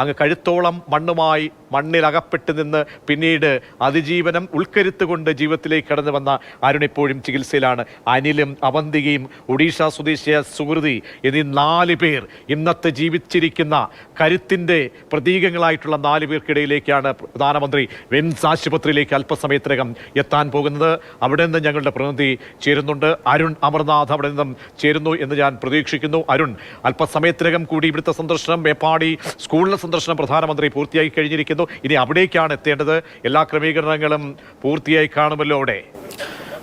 അങ്ങ് കഴുത്തോളം മണ്ണുമായി മണ്ണിലകപ്പെട്ട് നിന്ന് പിന്നീട് അതിജീവനം ഉൾക്കരുത്തുകൊണ്ട് ജീവിതത്തിലേക്ക് കടന്നു വന്ന അരുൺ ഇപ്പോഴും ചികിത്സയിലാണ്. അനിലും അവന്തികയും ഒഡീഷ സ്വദേശിയ സുഹൃതി എന്നീ നാല് പേർ ഇന്നത്തെ ജീവിച്ചിരിക്കുന്ന കരുത്തിന്റെ പ്രതീകങ്ങളായിട്ടുള്ള നാല് പേർക്കിടയിലേക്കാണ് പ്രധാനമന്ത്രി വെൻസ് ആശുപത്രിയിലേക്ക് അല്പസമയത്തിനകം എത്താൻ പോകുന്നത്. അവിടെ നിന്ന് ഞങ്ങളുടെ പ്രതിനിധി ചേരുന്നുണ്ട്. അരുൺ അമർനാഥ് അവിടെ നിന്നും ചേരുന്നു എന്ന് ഞാൻ പ്രതീക്ഷിക്കുന്നു. അരുൺ അല്പസമയത്തിനകം കൂടി ഇവിടുത്തെ സന്ദർശനം മേപ്പാടി സ്കൂളിലെ സന്ദർശനം പ്രധാനമന്ത്രി പൂർത്തിയാക്കി കഴിഞ്ഞിരിക്കുന്നു. ഇനി അവിടേക്കാണ് എത്തേണ്ടത്. എല്ലാ ക്രമീകരണങ്ങളും പൂർത്തിയായി കാണുമല്ലോ അവിടെ.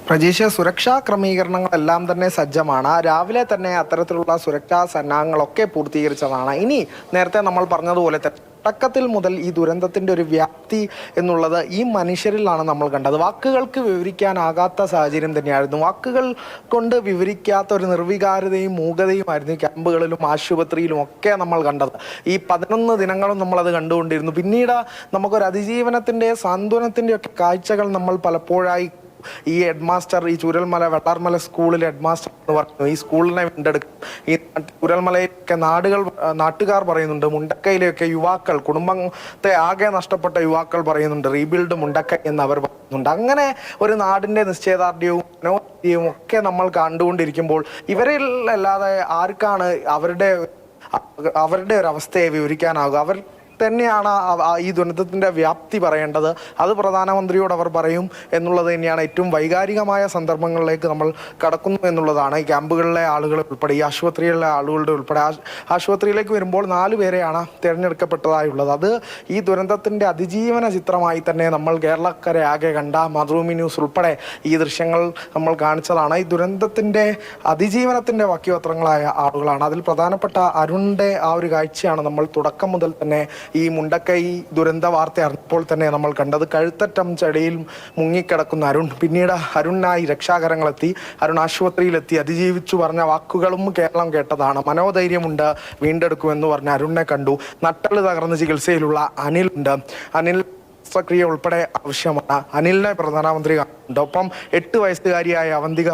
പ്രജീഷ് സുരക്ഷാ ക്രമീകരണങ്ങളെല്ലാം തന്നെ സജ്ജമാണ്. രാവിലെ തന്നെ അത്തരത്തിലുള്ള സുരക്ഷാ സന്നാഹങ്ങളൊക്കെ പൂർത്തീകരിച്ചതാണ്. ഇനി നേരത്തെ നമ്മൾ പറഞ്ഞതുപോലെ തന്നെ തുടക്കത്തിൽ മുതൽ ഈ ദുരന്തത്തിന്റെ ഒരു വ്യാപ്തി എന്നുള്ളത് ഈ മനുഷ്യരിലാണ് നമ്മൾ കണ്ടത്. വാക്കുകൾക്ക് വിവരിക്കാനാകാത്ത സാഹചര്യം തന്നെയായിരുന്നു. വാക്കുകൾ കൊണ്ട് വിവരിക്കാത്ത ഒരു നിർവികാരതയും മൂകതയുമായിരുന്നു ഈ ക്യാമ്പുകളിലും ആശുപത്രിയിലും ഒക്കെ നമ്മൾ കണ്ടത്. ഈ പതിനൊന്ന് ദിനങ്ങളും നമ്മളത് കണ്ടുകൊണ്ടിരുന്നു. പിന്നീട് നമുക്കൊരു അതിജീവനത്തിന്റെ സാന്ത്വനത്തിന്റെ ഒക്കെ കാഴ്ചകൾ നമ്മൾ പലപ്പോഴായി ഈ ഹെഡ് മാസ്റ്റർ ഈ ചുരൽമല വെള്ളാർമല സ്കൂളിൽ ഹെഡ് മാസ്റ്റർ എന്ന് പറഞ്ഞു ഈ സ്കൂളിനെ വീണ്ടെടുക്കും. ഈ ചുരൽമലയിലൊക്കെ നാടുകൾ നാട്ടുകാർ പറയുന്നുണ്ട്. മുണ്ടക്കയിലെയൊക്കെ യുവാക്കൾ കുടുംബത്തെ ആകെ നഷ്ടപ്പെട്ട യുവാക്കൾ പറയുന്നുണ്ട്. റീബിൽഡ് മുണ്ടക്ക എന്ന് അവർ പറയുന്നുണ്ട്. അങ്ങനെ ഒരു നാടിന്റെ നിശ്ചയദാർഢ്യവും മനോഹര്യവും ഒക്കെ നമ്മൾ കണ്ടുകൊണ്ടിരിക്കുമ്പോൾ ഇവരിൽ അല്ലാതെ ആർക്കാണ് അവരുടെ അവരുടെ ഒരു അവസ്ഥയെ വിവരിക്കാനാകുക അവർ തന്നെയാണ് ഈ ദുരന്തത്തിന്റെ വ്യാപ്തി പറയേണ്ടത്. അത് പ്രധാനമന്ത്രിയോട് അവർ പറയും എന്നുള്ളത് തന്നെയാണ് ഏറ്റവും വൈകാരികമായ സന്ദർഭങ്ങളിലേക്ക് നമ്മൾ കടക്കുന്നു എന്നുള്ളതാണ്. ഈ ക്യാമ്പുകളിലെ ആളുകൾ ഉൾപ്പെടെ ഈ ആശുപത്രികളിലെ ആളുകളുടെ ഉൾപ്പെടെ ആശ്- ആശുപത്രിയിലേക്ക് വരുമ്പോൾ നാല് പേരെയാണ് തിരഞ്ഞെടുക്കപ്പെട്ടതായുള്ളത്. അത് ഈ ദുരന്തത്തിന്റെ അതിജീവന ചിത്രമായി തന്നെ നമ്മൾ കേരളക്കരെ ആകെ കണ്ട മാതൃഭൂമി ന്യൂസ് ഉൾപ്പെടെ ഈ ദൃശ്യങ്ങൾ നമ്മൾ കാണിച്ചതാണ്. ഈ ദുരന്തത്തിന്റെ അതിജീവനത്തിന്റെ വാക്യപത്രങ്ങളായ ആളുകളാണ്. അതിൽ പ്രധാനപ്പെട്ട അരുണിന്റെ ആ ഒരു കാഴ്ചയാണ് നമ്മൾ തുടക്കം മുതൽ തന്നെ ഈ മുണ്ടക്കൈ ദുരന്ത വാർത്ത അറിഞ്ഞപ്പോൾ തന്നെ നമ്മൾ കണ്ടത്. കഴുത്തറ്റം ചടിയിൽ മുങ്ങിക്കിടക്കുന്ന അരുൺ പിന്നീട് അരുണിനായി രക്ഷാകരങ്ങളെത്തി അരുൺ ആശുപത്രിയിലെത്തി അതിജീവിച്ചു പറഞ്ഞ വാക്കുകളും കേരളം കേട്ടതാണ്. മനോധൈര്യമുണ്ട് വീണ്ടെടുക്കുമെന്ന് പറഞ്ഞ അരുണിനെ കണ്ടു. നട്ടൽ തകർന്ന ചികിത്സയിലുള്ള അനിൽ ഉണ്ട്. അനിൽ ശസ്ത്രക്രിയ ഉൾപ്പെടെ ആവശ്യമാണ്. അനിലിനെ പ്രധാനമന്ത്രി കാണുന്നുണ്ട്. ഒപ്പം എട്ട് വയസ്സുകാരിയായ അവന്തിക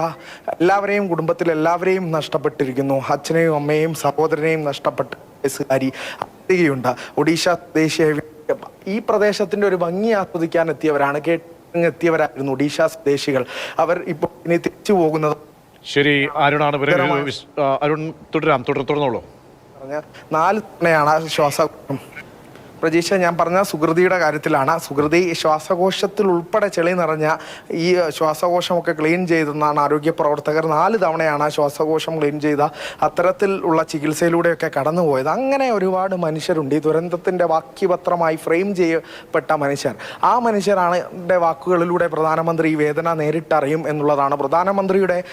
എല്ലാവരെയും കുടുംബത്തിൽ എല്ലാവരെയും നഷ്ടപ്പെട്ടിരിക്കുന്നു. അച്ഛനെയും അമ്മയെയും സഹോദരനെയും നഷ്ടപ്പെട്ട വയസ്സുകാരി അവന്തികയുണ്ട്. ഒഡീഷ സ്വദേശിയായ ഈ പ്രദേശത്തിന്റെ ഒരു ഭംഗി ആസ്വദിക്കാൻ എത്തിയവരാണ്. കേട്ടെത്തിയവരായിരുന്നു ഒഡീഷ സ്വദേശികൾ. അവർ ഇപ്പോൾ ഇനി തിരിച്ചു പോകുന്നത് ശരി അരുണാണ് അരുൺ തുടരാം. തുടർ തുടർന്നോളൂ. പറഞ്ഞ നാല് തവണയാണ് ശ്വാസം പ്രതീക്ഷ ഞാൻ പറഞ്ഞ സുഹൃതിയുടെ കാര്യത്തിലാണ്. സുഹൃതി ശ്വാസകോശത്തിൽ ഉൾപ്പെടെ ചെളി നിറഞ്ഞ ഈ ശ്വാസകോശമൊക്കെ ക്ലീൻ ചെയ്തെന്നാണ് ആരോഗ്യ പ്രവർത്തകർ നാല് തവണയാണ് ശ്വാസകോശം ക്ലീൻ ചെയ്ത അത്തരത്തിൽ ഉള്ള ചികിത്സയിലൂടെയൊക്കെ കടന്നുപോയത്. അങ്ങനെ ഒരുപാട് മനുഷ്യരുണ്ട്. ഈ ദുരന്തത്തിന്റെ വാക്യപത്രമായി ഫ്രെയിം ചെയ്യപ്പെട്ട മനുഷ്യർ. ആ മനുഷ്യരാണ് വാക്കുകളിലൂടെ പ്രധാനമന്ത്രി ഈ വേദന നേരിട്ടറിയും എന്നുള്ളതാണ്. പ്രധാനമന്ത്രിയുടെ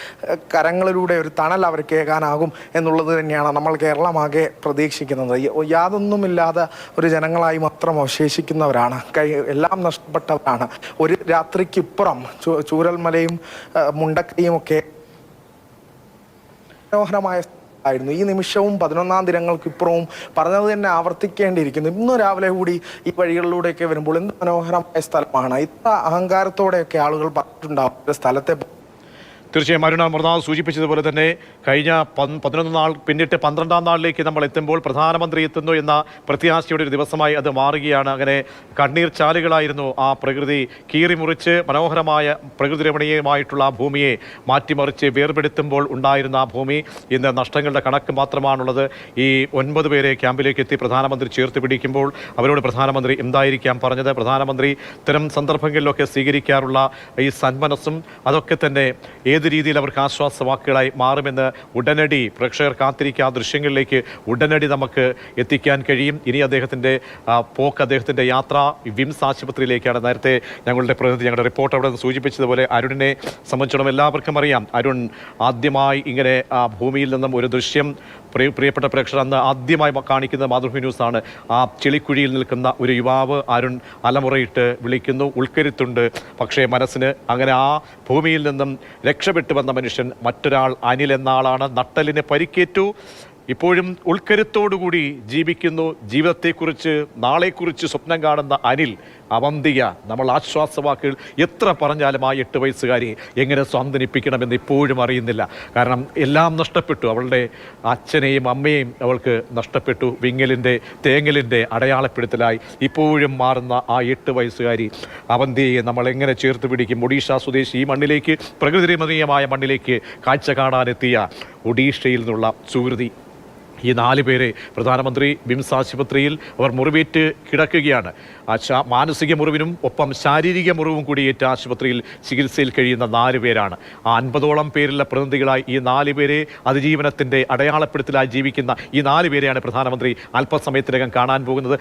കരങ്ങളിലൂടെ ഒരു തണൽ അവർക്ക് ഏകാനാകും എന്നുള്ളത് തന്നെയാണ് നമ്മൾ കേരളമാകെ പ്രതീക്ഷിക്കുന്നത്. യാതൊന്നുമില്ലാതെ ഒരു ജനങ്ങളായി മാത്രം അവശേഷിക്കുന്നവരാണ്. കൈ എല്ലാം നഷ്ടപ്പെട്ടവരാണ്. ഒരു രാത്രിക്കിപ്പുറം ചൂരൽമലയും മുണ്ടക്കയും ഒക്കെ മനോഹരമായ ആയിരുന്നു. ഈ നിമിഷവും പതിനൊന്നാം ദിനങ്ങൾക്കിപ്പുറവും പറഞ്ഞത് തന്നെ ആവർത്തിക്കേണ്ടിയിരിക്കുന്നു. ഇന്ന് രാവിലെ കൂടി ഈ വഴികളിലൂടെയൊക്കെ വരുമ്പോൾ എന്ത് മനോഹരമായ സ്ഥലമാണ്. ഇത്ര അഹങ്കാരത്തോടെയൊക്കെ ആളുകൾ പറഞ്ഞിട്ടുണ്ടാവും. സ്ഥലത്തെ തീർച്ചയായും അരുണ മൃതാവ് സൂചിപ്പിച്ചതുപോലെ തന്നെ കഴിഞ്ഞ പതിനൊന്ന് നാൾ പിന്നിട്ട് പന്ത്രണ്ടാം നാളിലേക്ക് നമ്മൾ എത്തുമ്പോൾ പ്രധാനമന്ത്രി എത്തുന്നു എന്ന പ്രത്യാശയുടെ ഒരു ദിവസമായി അത് മാറുകയാണ്. അങ്ങനെ കണ്ണീർ ചാലുകളായിരുന്നു ആ പ്രകൃതി. കീറിമുറിച്ച് മനോഹരമായ പ്രകൃതി രമണീയമായിട്ടുള്ള ആ ഭൂമിയെ മാറ്റിമറിച്ച് വേർപെടുത്തുമ്പോൾ ഉണ്ടായിരുന്ന ആ ഭൂമി ഇന്ന് നഷ്ടങ്ങളുടെ കണക്ക് മാത്രമാണുള്ളത്. ഈ ഒൻപത് പേരെ ക്യാമ്പിലേക്ക് എത്തി പ്രധാനമന്ത്രി ചേർത്ത് പിടിക്കുമ്പോൾ അവരോട് പ്രധാനമന്ത്രി എന്തായിരിക്കാം പറഞ്ഞത്? പ്രധാനമന്ത്രി ഇത്തരം സന്ദർഭങ്ങളിലൊക്കെ സ്വീകരിക്കാറുള്ള ഈ സന്മനസ്സും അതൊക്കെ തന്നെ രീതിയിൽ അവർക്ക് ആശ്വാസവാക്കുകളായി മാറുമെന്ന് ഉടനടി പ്രേക്ഷകർ കാത്തിരിക്കുക. ആ ദൃശ്യങ്ങളിലേക്ക് ഉടനടി നമുക്ക് എത്തിക്കാൻ കഴിയും. ഇനി അദ്ദേഹത്തിന്റെ പോക്ക് അദ്ദേഹത്തിന്റെ യാത്ര വിംസ് ആശുപത്രിയിലേക്കാണ്. നേരത്തെ ഞങ്ങളുടെ പ്രതിനിധി ഞങ്ങളുടെ റിപ്പോർട്ട് അവിടെ നിന്ന് സൂചിപ്പിച്ചതുപോലെ അരുണിനെ സംബന്ധിച്ചിടത്തോളം എല്ലാവർക്കും അറിയാം. അരുൺ ആദ്യമായി ഇങ്ങനെ ഭൂമിയിൽ നിന്നും ഒരു ദൃശ്യം പ്രിയപ്പെട്ട പ്രേക്ഷകർ അന്ന് ആദ്യമായി കാണിക്കുന്ന മാതൃഭൂമി ന്യൂസാണ്. ആ ചെളിക്കുഴിയിൽ നിൽക്കുന്ന ഒരു യുവാവ് അരുൺ അലമുറയിട്ട് വിളിക്കുന്നു. ഉൾക്കരുത്തുണ്ട്. പക്ഷേ മനസ്സിന് അങ്ങനെ ആ ഭൂമിയിൽ നിന്നും രക്ഷപ്പെട്ടു വന്ന മനുഷ്യൻ മറ്റൊരാൾ അനിൽ എന്ന ആളാണ് നട്ടലിന് പരിക്കേറ്റു. ഇപ്പോഴും ഉൾക്കരുത്തോടുകൂടി ജീവിക്കുന്നു. ജീവിതത്തെക്കുറിച്ച് നാളെക്കുറിച്ച് സ്വപ്നം കാണുന്ന അനിൽ അവന്തിക നമ്മൾ ആശ്വാസവാക്കുകൾ എത്ര പറഞ്ഞാലും ആ എട്ട് വയസ്സുകാരി എങ്ങനെ സ്വാന്തനിപ്പിക്കണമെന്ന് ഇപ്പോഴും അറിയുന്നില്ല. കാരണം എല്ലാം നഷ്ടപ്പെട്ടു. അവളുടെ അച്ഛനെയും അമ്മയെയും അവൾക്ക് നഷ്ടപ്പെട്ടു. വിങ്ങലിന്റെ തേങ്ങലിന്റെ അടയാളപ്പെടുത്തലായി ഇപ്പോഴും മാറുന്ന ആ എട്ട് വയസ്സുകാരി അവന്തിയെ നമ്മൾ എങ്ങനെ ചേർത്ത് പിടിക്കും? ഒഡീഷ സ്വദേശി ഈ മണ്ണിലേക്ക് പ്രകൃതിരമണീയമായ മണ്ണിലേക്ക് കാഴ്ച കാണാനെത്തിയ ഒഡീഷയിൽ നിന്നുള്ള സുഹൃതി. ഈ നാല് പേരെ പ്രധാനമന്ത്രി ബിംസ് ആശുപത്രിയിൽ അവർ മുറിവേറ്റ് കിടക്കുകയാണ്. മാനസിക മുറിവിനും ഒപ്പം ശാരീരിക മുറിവും കൂടി ഏറ്റ ആശുപത്രിയിൽ ചികിത്സയിൽ കഴിയുന്ന നാല് പേരാണ്. ആ അൻപതോളം പേരുള്ള പ്രതിനിധികളായി ഈ നാല് പേരെ അതിജീവനത്തിന്റെ അടയാളപ്പെടുത്തലായി ജീവിക്കുന്ന ഈ നാല് പേരെയാണ് പ്രധാനമന്ത്രി അല്പസമയത്തിനകം കാണാൻ പോകുന്നത്.